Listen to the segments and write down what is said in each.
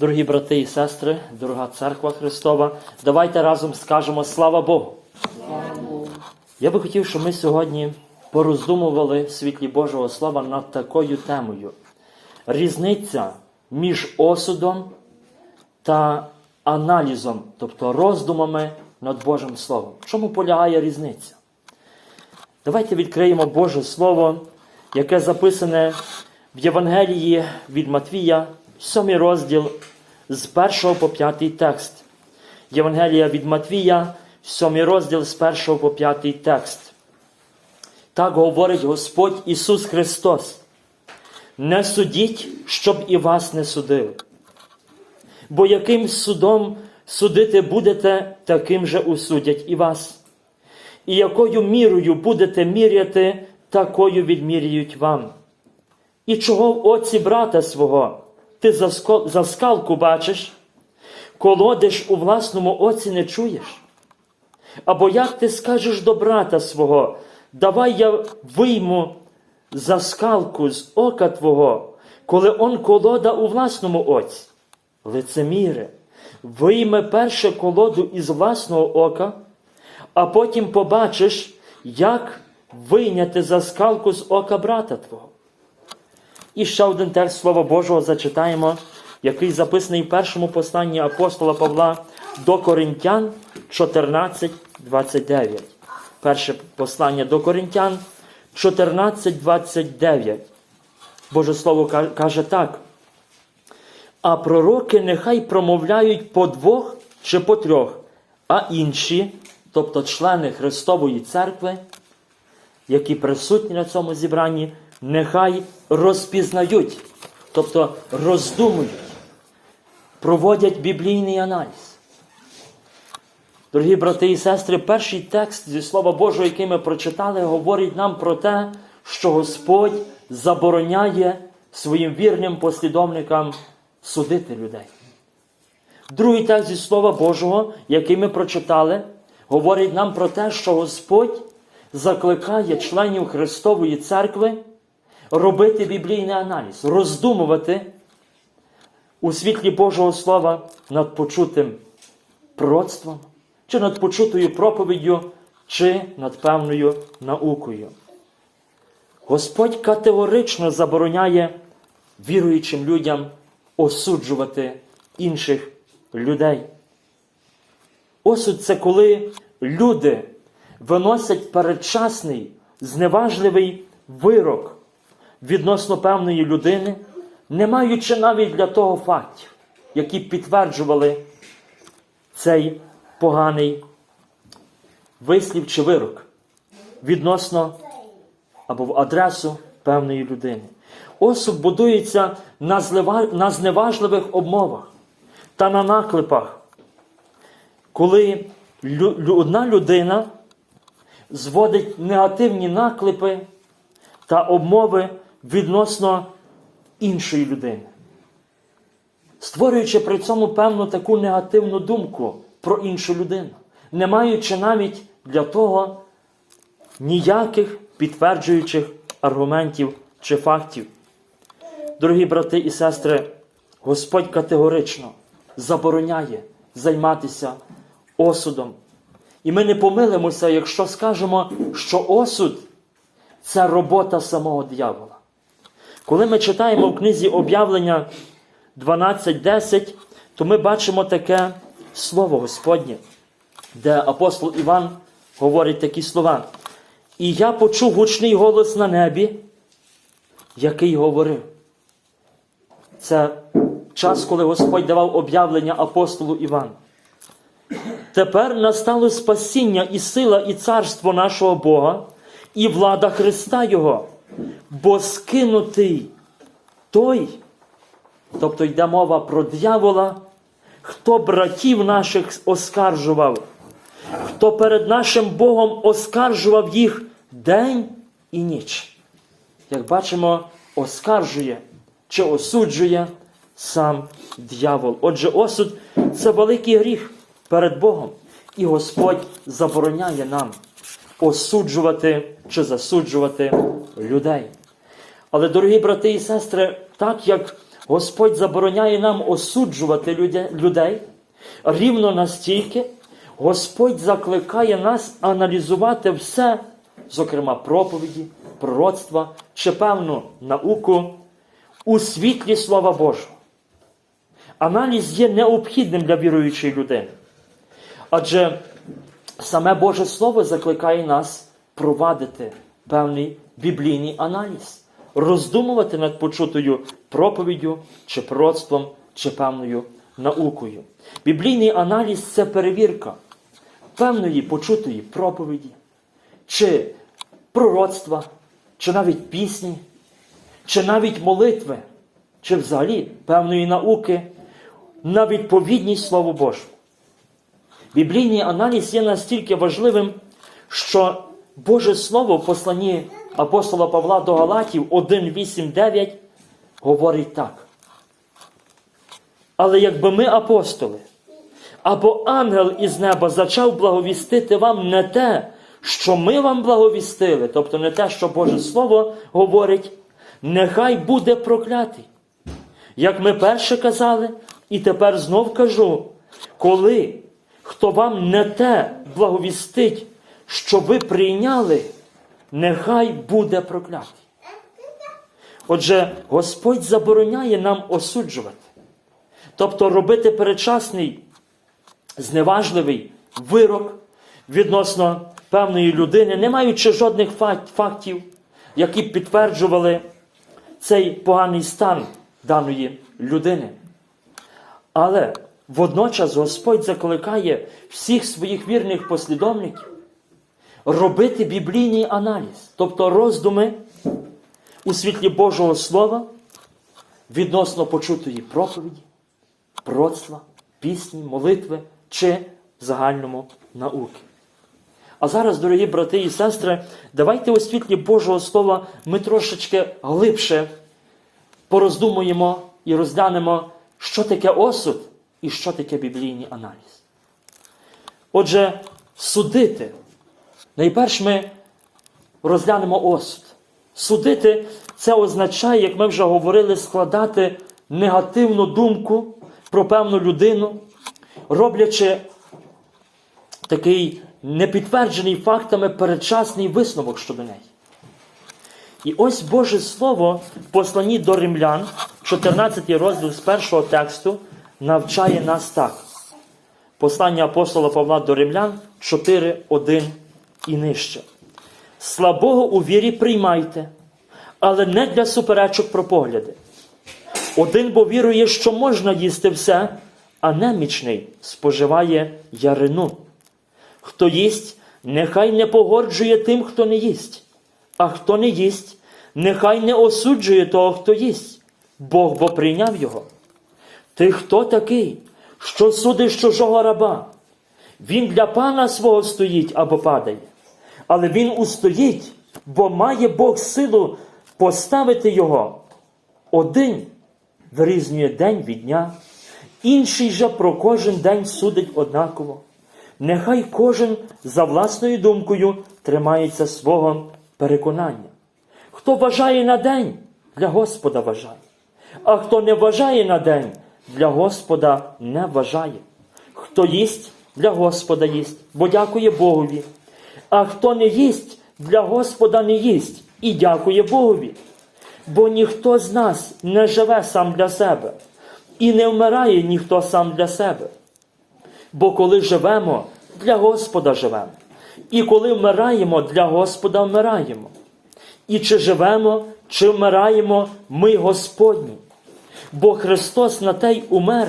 Дорогі брати і сестри, дорога церква Христова, давайте разом скажемо слава Богу. Я би хотів, щоб ми сьогодні пороздумували в світлі Божого Слова над такою темою. Різниця між осудом та аналізом, тобто роздумами над Божим Словом. В чому полягає різниця? Давайте відкриємо Боже Слово, яке записане в Євангелії від Матвія, 7 розділ з 1 по 5 текст. Євангелія від Матвія, 7 розділ з 1 по 5 текст. Так говорить Господь Ісус Христос. Не судіть, щоб і вас не судили. Бо яким судом судити будете, таким же усудять і вас. І якою мірою будете міряти, такою відміряють вам. І чого в оці брата свого ти за, скалку бачиш, колодиш у власному оці не чуєш? Або як ти скажеш до брата свого, давай я вийму за скалку з ока твого, коли он колода у власному оці? Лицеміре, вийме перше колоду із власного ока, а потім побачиш, як вийняти за скалку з ока брата твого. І ще один текст Слова Божого зачитаємо, який записаний в першому посланні апостола Павла до Коринтян 14, 29. Перше послання до Коринтян 14, 29. Боже Слово каже так. А пророки нехай промовляють по двох чи по трьох, а інші, тобто члени Христової церкви, які присутні на цьому зібранні, нехай розпізнають, тобто роздумують, проводять біблійний аналіз. Дорогі брати і сестри, перший текст зі Слова Божого, який ми прочитали, говорить нам про те, що Господь забороняє своїм вірним послідовникам судити людей. Другий текст зі Слова Божого, який ми прочитали, говорить нам про те, що Господь закликає членів Христової церкви робити біблійний аналіз, роздумувати у світлі Божого Слова над почутим пророцтвом, чи над почутою проповіддю, чи над певною наукою. Господь категорично забороняє віруючим людям осуджувати інших людей. Осуд це коли люди виносять передчасний, зневажливий вирок відносно певної людини, не маючи навіть для того фактів, які підтверджували цей поганий вислів чи вирок відносно або в адресу певної людини. Осуд будується на, злива- на зневажливих обмовах та на наклепах, коли лю- одна людина зводить негативні наклепи та обмови відносно іншої людини, створюючи при цьому певну таку негативну думку про іншу людину, не маючи навіть для того ніяких підтверджуючих аргументів чи фактів. Дорогі брати і сестри, Господь категорично забороняє займатися осудом. І ми не помилимося, якщо скажемо, що осуд це робота самого диявола. Коли ми читаємо в книзі об'явлення 12.10, то ми бачимо таке слово Господнє, де апостол Іван говорить такі слова. І я почув гучний голос на небі, який говорив. Це час, коли Господь давав об'явлення апостолу Івану. Тепер настало спасіння і сила, і царство нашого Бога, і влада Христа Його, бо скинутий той, тобто йде мова про дьявола, хто братів наших оскаржував, хто перед нашим Богом оскаржував їх день і ніч. Як бачимо, оскаржує чи осуджує сам дьявол. Отже, осуд це великий гріх перед Богом. І Господь забороняє нам осуджувати чи засуджувати людей. Але, дорогі брати і сестри, так як Господь забороняє нам осуджувати людей, рівно настільки Господь закликає нас аналізувати все, зокрема проповіді, пророцтва чи певну науку у світлі Слова Божого. Аналіз є необхідним для віруючої людини. Адже саме Боже Слово закликає нас провадити певний біблійний аналіз, роздумувати над почутою проповіддю чи пророцтвом, чи певною наукою. Біблійний аналіз це перевірка певної почутої проповіді, чи пророцтва, чи навіть пісні, чи навіть молитви, чи взагалі певної науки на відповідність Слову Божому. Біблійний аналіз є настільки важливим, що Боже Слово в посланні апостола Павла до Галатів 1.8.9 говорить так. Але якби ми, апостоли, або ангел із неба зачав благовістити вам не те, що ми вам благовістили, тобто не те, що Боже Слово говорить, нехай буде проклятий. Як ми перше казали, і тепер знов кажу, коли хто вам не те благовістить, що ви прийняли, нехай буде проклятий. Отже, Господь забороняє нам осуджувати, тобто робити передчасний, зневажливий вирок відносно певної людини, не маючи жодних фактів, які підтверджували цей поганий стан даної людини. Але водночас Господь закликає всіх своїх вірних послідовників робити біблійний аналіз, тобто роздуми у світлі Божого Слова відносно почутої проповіді, пророцтва, пісні, молитви чи загальному науки. А зараз, дорогі брати і сестри, давайте у світлі Божого Слова ми трошечки глибше пороздумуємо і розглянемо, що таке осуд і що таке біблійний аналіз. Отже, судити. Найперш ми розглянемо осуд. Судити це означає, як ми вже говорили, складати негативну думку про певну людину, роблячи такий непідтверджений фактами передчасний висновок щодо неї. І ось Боже Слово в посланні до римлян, 14 розділ з першого тексту, навчає нас так. Послання апостола Павла до римлян 4, 1 і нижче. Слабого у вірі приймайте, але не для суперечок про погляди. Один бо вірує, що можна їсти все, а немічний споживає ярину. Хто їсть, нехай не погоджує тим, хто не їсть, а хто не їсть, нехай не осуджує того, хто їсть, Бог бо прийняв його. Ти хто такий, що судиш чужого раба? Він для пана свого стоїть або падає, але він устоїть, бо має Бог силу поставити його. Один вирізнює день від дня, інший же про кожен день судить однаково. Нехай кожен за власною думкою тримається свого переконання. Хто вважає на день, для Господа вважає, а хто не вважає на день, для Господа не вважає. Хто їсть, для Господа їсть, бо дякує Богові. А хто не їсть, для Господа не їсть і дякує Богові. Бо ніхто з нас не живе сам для себе, і не вмирає ніхто сам для себе. Бо коли живемо, для Господа живемо. І коли вмираємо, для Господа вмираємо. І чи живемо, чи вмираємо, ми Господні. Бо Христос на те й умер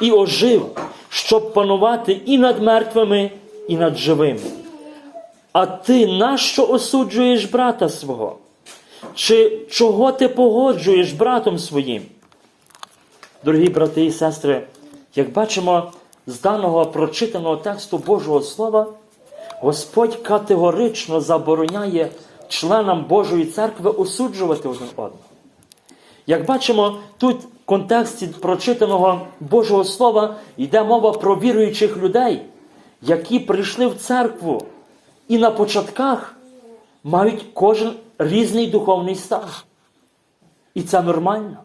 і ожив, щоб панувати і над мертвими, і над живими. А ти нащо осуджуєш брата свого? Чи чого ти погоджуєш братом своїм? Дорогі брати і сестри, як бачимо з даного прочитаного тексту Божого Слова, Господь категорично забороняє членам Божої церкви осуджувати один одного. Як бачимо, тут в контексті прочитаного Божого Слова йде мова про віруючих людей, які прийшли в церкву і на початках мають кожен різний духовний стан. І це нормально.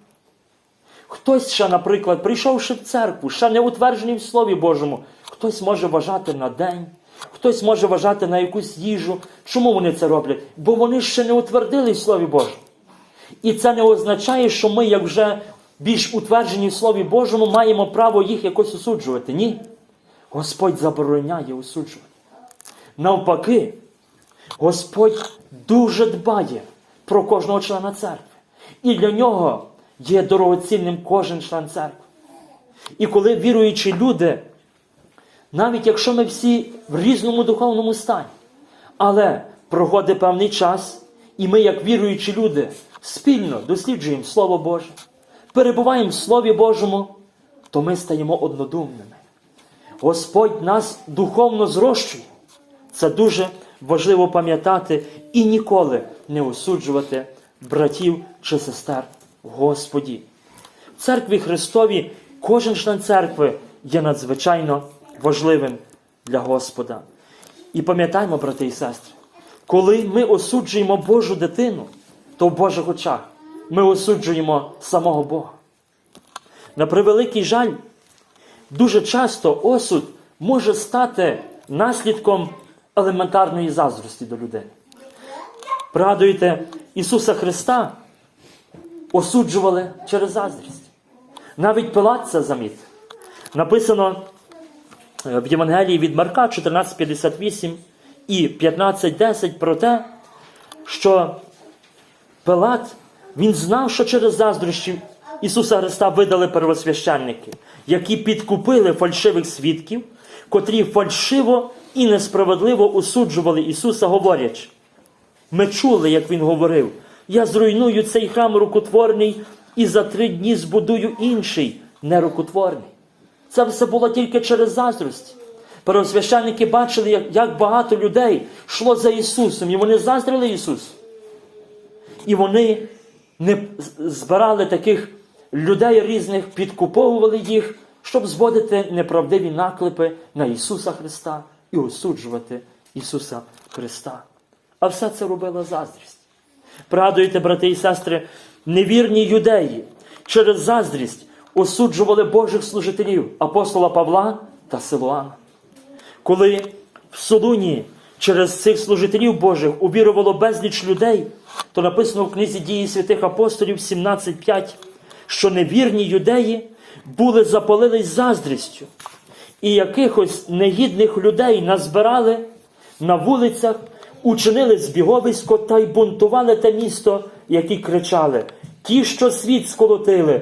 Хтось ще, наприклад, прийшовши в церкву, ще не утверджений в Слові Божому, хтось може вважати на день, хтось може вважати на якусь їжу. Чому вони це роблять? Бо вони ще не утвердили в Слові Божому. І це не означає, що ми, як вже більш утверджені в Слові Божому, маємо право їх якось осуджувати. Ні. Господь забороняє осуджувати. Навпаки, Господь дуже дбає про кожного члена церкви. І для нього є дорогоцінним кожен член церкви. І коли віруючі люди, навіть якщо ми всі в різному духовному стані, але проходить певний час, і ми, як віруючі люди, спільно досліджуємо Слово Боже, перебуваємо в Слові Божому, то ми стаємо однодумними. Господь нас духовно зрощує. Це дуже важливо пам'ятати і ніколи не осуджувати братів чи сестер Господі. В церкві Христові кожен член церкви є надзвичайно важливим для Господа. І пам'ятаємо, брати і сестри, коли ми осуджуємо Божу дитину, то в Божих очах ми осуджуємо самого Бога. На превеликий жаль, дуже часто осуд може стати наслідком елементарної заздрості до людини. Пригадуєте, Ісуса Христа осуджували через заздрість. Навіть Пилат це замітив. Написано е, в Євангелії від Марка 14:58 і 15:10 про те, що Пилат він знав, що через заздрощі Ісуса Христа видали первосвященники, які підкупили фальшивих свідків, котрі фальшиво і несправедливо осуджували Ісуса, говорячи. Ми чули, як Він говорив: Я зруйную цей храм рукотворний і за три дні збудую інший нерукотворний. Це все було тільки через заздрість. Первосвященники бачили, як, багато людей йшло за Ісусом, і вони заздрили Ісусу. І вони не збирали таких людей різних, підкуповували їх, щоб зводити неправдиві наклепи на Ісуса Христа і осуджувати Ісуса Христа. А все це робила заздрість. Пригадуєте, брати і сестри, невірні юдеї через заздрість осуджували Божих служителів апостола Павла та Силуана. Коли в Солуні через цих служителів Божих увірувало безліч людей, то написано в книзі дії святих апостолів 17.5, що невірні юдеї були запалились заздрістю, і якихось негідних людей назбирали на вулицях, учинили збіговисько та й бунтували те місто, які кричали: Ті, що світ сколотили,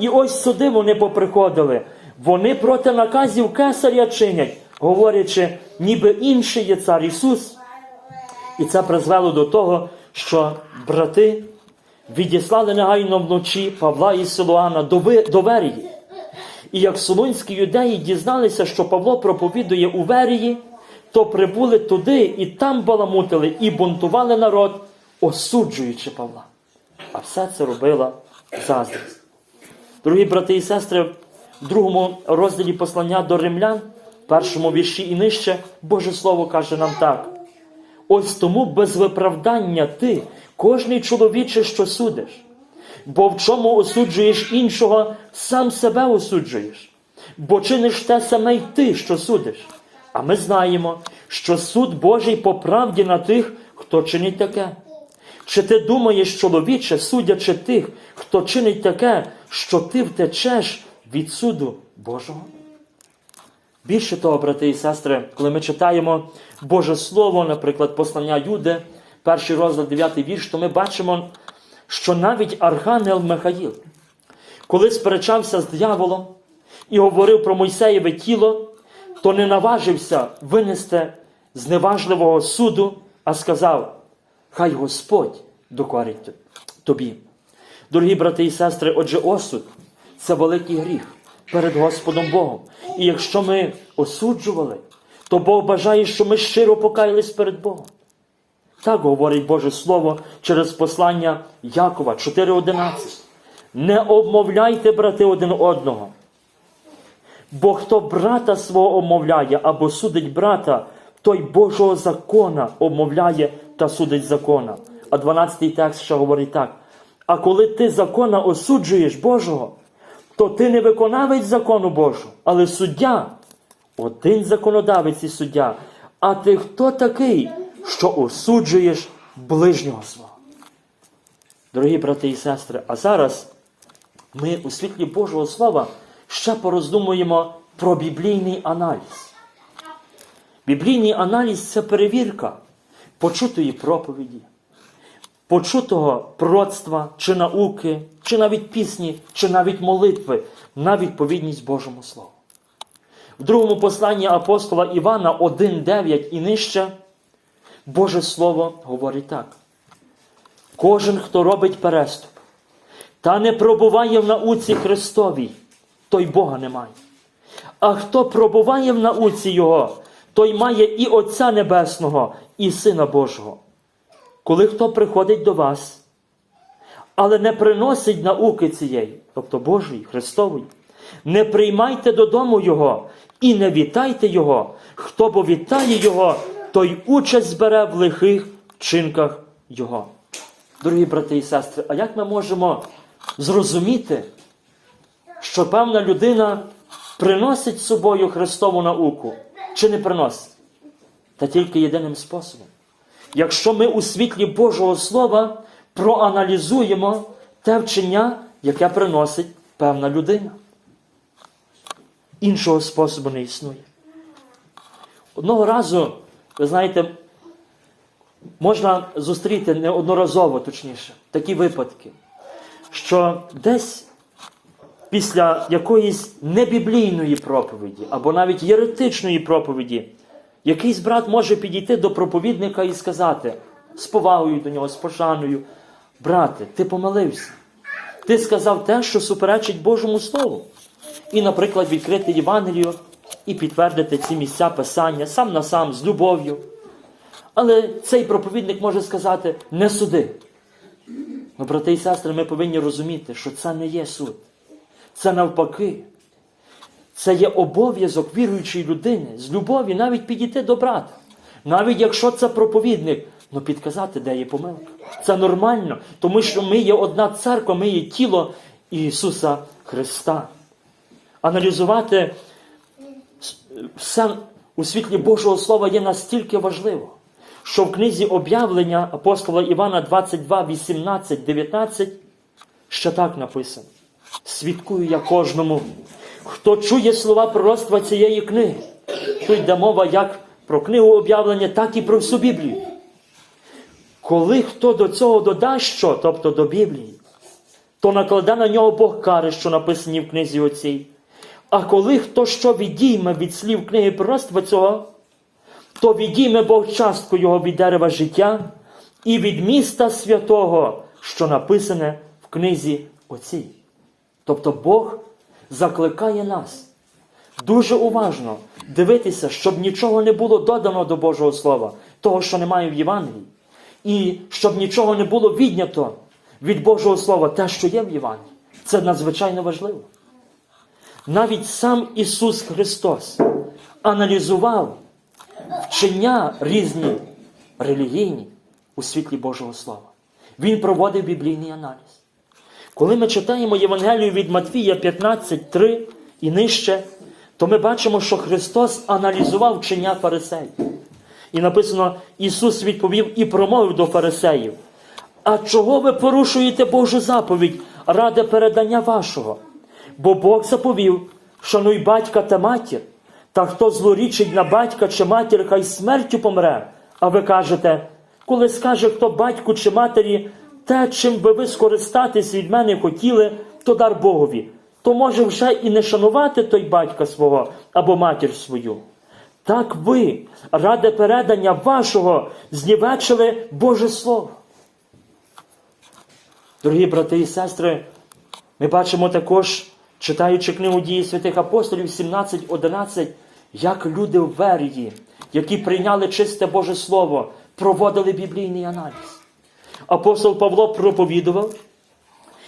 і ось сюди вони поприходили. Вони проти наказів кесаря чинять, говорячи, ніби інший є цар Ісус. І це призвело до того, що брати відіслали негайно вночі Павла і Силуана до Верії. І як солунські юдеї дізналися, що Павло проповідує у Верії, то прибули туди і там баламутили і бунтували народ, осуджуючи Павла. А все це робила заздрість. Дорогі брати і сестри, в другому розділі послання до римлян, першому вірші і нижче, Боже Слово каже нам так. Ось тому без виправдання ти, кожний чоловіче, що судиш. Бо в чому осуджуєш іншого, сам себе осуджуєш, бо чиниш те саме й ти, що судиш. А ми знаємо, що суд Божий по правді на тих, хто чинить таке. Чи ти думаєш, чоловіче, судячи тих, хто чинить таке, що ти втечеш від суду Божого? Більше того, брати і сестри, коли ми читаємо Боже Слово, наприклад, послання Юди, перший розділ, 9 вірш, то ми бачимо, що навіть Архангел Михаїл, коли сперечався з дияволом і говорив про Мойсеєве тіло, то не наважився винести зневажливого суду, а сказав: Хай Господь докорить тобі. Дорогі брати і сестри, отже, осуд це великий гріх перед Господом Богом. І якщо ми осуджували, то Бог бажає, що ми щиро покаялись перед Богом. Так говорить Боже Слово через послання Якова 4.11. Не обмовляйте, брати, один одного. Бо хто брата свого обмовляє або судить брата, той Божого закона обмовляє та судить закона. А 12 текст ще говорить так. А коли ти закона осуджуєш Божого, то ти не виконавець закону Божого, але суддя. Один законодавець і суддя. А ти хто такий, що осуджуєш ближнього свого? Дорогі брати і сестри, а зараз ми у світлі Божого Слова ще пороздумуємо про біблійний аналіз. Біблійний аналіз це перевірка почутої проповіді, почутого пророцтва чи науки, чи навіть пісні, чи навіть молитви на відповідність Божому Слову. В другому посланні апостола Івана 1.9 і нижче Боже Слово говорить так. Кожен, хто робить переступ, та не пробуває в науці Христовій, той Бога не має. А хто пробуває в науці Його, той має і Отця Небесного, і Сина Божого. Коли хто приходить до вас, але не приносить науки цієї, тобто Божої, Христової, не приймайте додому Його і не вітайте Його. Хто бо вітає Його, той участь збере в лихих вчинках Його. Дорогі брати і сестри, а як ми можемо зрозуміти, що певна людина приносить з собою Христову науку чи не приносить? Та тільки єдиним способом. Якщо ми у світлі Божого Слова проаналізуємо те вчення, яке приносить певна людина. Іншого способу не існує. Одного разу, ви знаєте, можна зустріти неодноразово, точніше, такі випадки, що десь після якоїсь небіблійної проповіді або навіть єретичної проповіді, якийсь брат може підійти до проповідника і сказати з повагою до нього, з пошаною, брате, ти помилився. Ти сказав те, що суперечить Божому Слову. І, наприклад, відкрити Євангелію і підтвердити ці місця Писання сам на сам, з любов'ю. Але цей проповідник може сказати: не суди. Ну, брати і сестри, ми повинні розуміти, що це не є суд. Це навпаки. Це є обов'язок віруючої людини з любові навіть підійти до брата. Навіть якщо це проповідник, ну підказати, де є помилка. Це нормально, тому що ми є одна церква, ми є тіло Ісуса Христа. Аналізувати все у світлі Божого Слова є настільки важливо, що в книзі об'явлення апостола Івана 22, 18, 19 ще так написано. Свідкую я кожному, хто чує слова пророцтва цієї книги. Тут йде мова як про книгу об'явлення, так і про всю Біблію. Коли хто до цього додасть що, тобто до Біблії, то накладе на нього Бог кари, що написані в книзі оцій. А коли хто що відійме від слів книги пророцтва цього, то відійме Бог частку його від дерева життя і від міста святого, що написане в книзі оцій. Тобто Бог закликає нас дуже уважно дивитися, щоб нічого не було додано до Божого Слова, того, що немає в Євангелії, і щоб нічого не було віднято від Божого Слова, те, що є в Євангелії. Це надзвичайно важливо. Навіть сам Ісус Христос аналізував вчення різні релігійні у світлі Божого Слова. Він проводив біблійний аналіз. Коли ми читаємо Євангелію від Матвія 15.3 і нижче, то ми бачимо, що Христос аналізував вчення фарисеїв. І написано, Ісус відповів і промовив до фарисеїв. А чого ви порушуєте Божу заповідь ради передання вашого? Бо Бог заповів, шануй батька та матір, та хто злорічить на батька чи матір, хай смертю помре. А ви кажете, коли скаже хто батьку чи матері, те, чим би ви скористатись від мене хотіли, то дар Богові, то може вже і не шанувати той батька свого або матір свою. Так ви, ради передання вашого, знівечили Боже Слово. Дорогі брати і сестри, ми бачимо також, читаючи книгу дії святих апостолів 17.11, як люди в Верії, які прийняли чисте Боже Слово, проводили біблійний аналіз. Апостол Павло проповідував,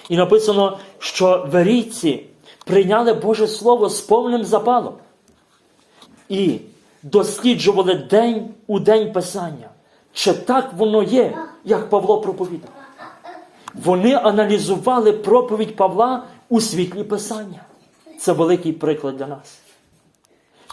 і написано, що верійці прийняли Боже Слово з повним запалом і досліджували день у день Писання. Чи так воно є, як Павло проповідав? Вони аналізували проповідь Павла у світлі Писання. Це великий приклад для нас.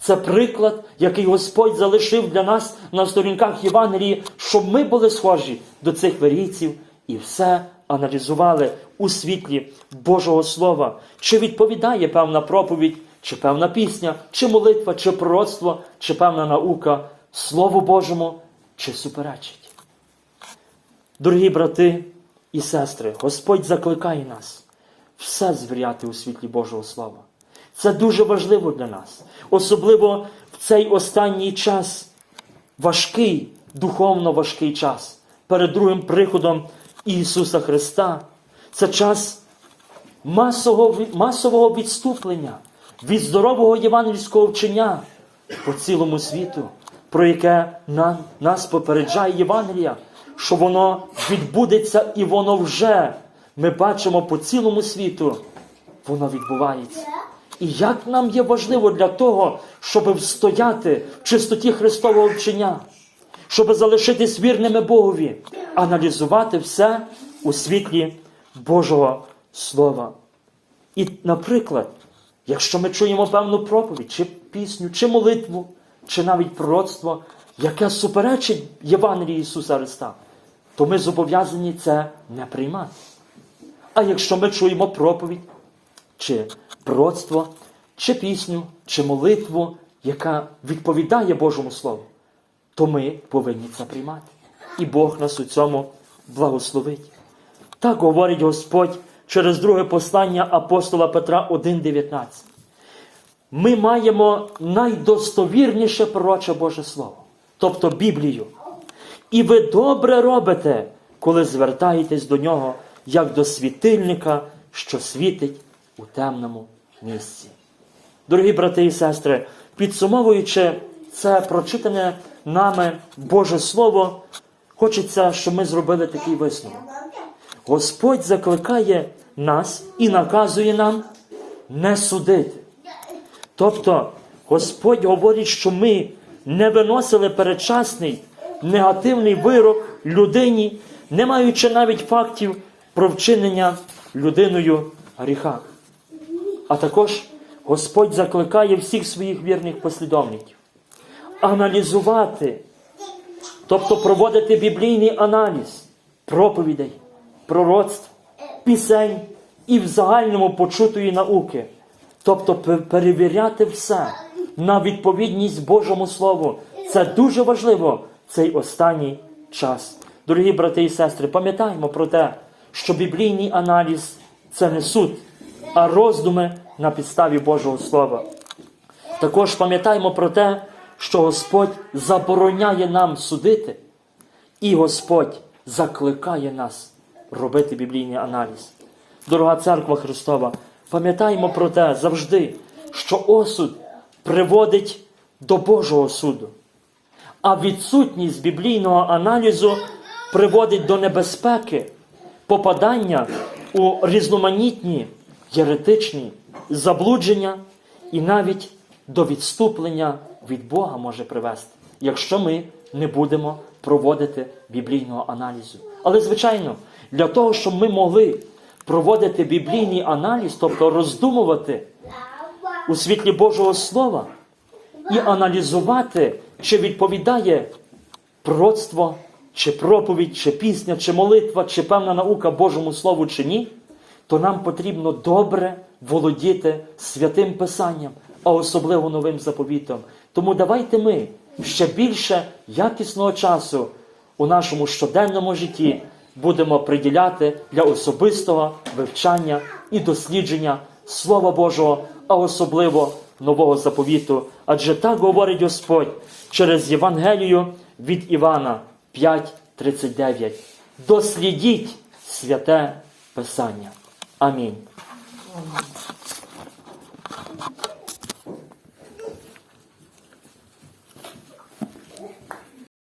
Це приклад, який Господь залишив для нас на сторінках Євангелії, щоб ми були схожі до цих варійців і все аналізували у світлі Божого Слова, чи відповідає певна проповідь, чи певна пісня, чи молитва, чи пророцтво, чи певна наука Слову Божому, чи суперечить. Дорогі брати і сестри, Господь закликає нас все звіряти у світлі Божого Слова. Це дуже важливо для нас, особливо в цей останній час, важкий, духовно важкий час перед другим приходом Ісуса Христа. Це час масового, відступлення від здорового євангельського вчення по цілому світу, про яке нам, нас попереджає Євангелія, що воно відбудеться і воно вже ми бачимо по цілому світу, воно відбувається. І як нам є важливо для того, щоб встояти в чистоті Христового вчення, щоб залишитись вірними Богові, аналізувати все у світлі Божого Слова. І, наприклад, якщо ми чуємо певну проповідь, чи пісню, чи молитву, чи навіть пророцтво, яке суперечить Євангелії Ісуса Христа, то ми зобов'язані це не приймати. А якщо ми чуємо проповідь, чи пророцтво, чи пісню, чи молитву, яка відповідає Божому Слову, то ми повинні це приймати. І Бог нас у цьому благословить. Так говорить Господь через друге послання апостола Петра 1,19. Ми маємо найдостовірніше пророче Боже Слово, тобто Біблію. І ви добре робите, коли звертаєтесь до нього, як до світильника, що світить у темному місці. Дорогі брати і сестри, підсумовуючи це прочитане нами Боже Слово, хочеться, щоб ми зробили такий висновок. Господь закликає нас і наказує нам не судити. Тобто, Господь говорить, що ми не виносили передчасний негативний вирок людині, не маючи навіть фактів про вчинення людиною гріха. А також Господь закликає всіх своїх вірних послідовників аналізувати, тобто проводити біблійний аналіз проповідей, пророцтв, пісень і в загальному почутої науки, тобто перевіряти все на відповідність Божому Слову. Це дуже важливо цей останній час. Дорогі брати і сестри, пам'ятаємо про те, що біблійний аналіз це не суд, а роздуми на підставі Божого Слова. Також пам'ятаємо про те, що Господь забороняє нам судити, і Господь закликає нас робити біблійний аналіз. Дорога церква Христова, пам'ятаємо про те завжди, що осуд приводить до Божого суду, а відсутність біблійного аналізу приводить до небезпеки попадання у різноманітні єретичні заблудження і навіть до відступлення від Бога може привести, якщо ми не будемо проводити біблійного аналізу. Але, звичайно, для того, щоб ми могли проводити біблійний аналіз, тобто роздумувати у світлі Божого Слова і аналізувати, чи відповідає пророцтво, чи проповідь, чи пісня, чи молитва, чи певна наука Божому Слову, чи ні, то нам потрібно добре володіти святим Писанням, а особливо новим заповітом. Тому давайте ми ще більше якісного часу у нашому щоденному житті будемо приділяти для особистого вивчання і дослідження Слова Божого, а особливо нового заповіту. Адже так говорить Господь через Євангелію від Івана 5.39. Дослідіть святе Писання. Амінь.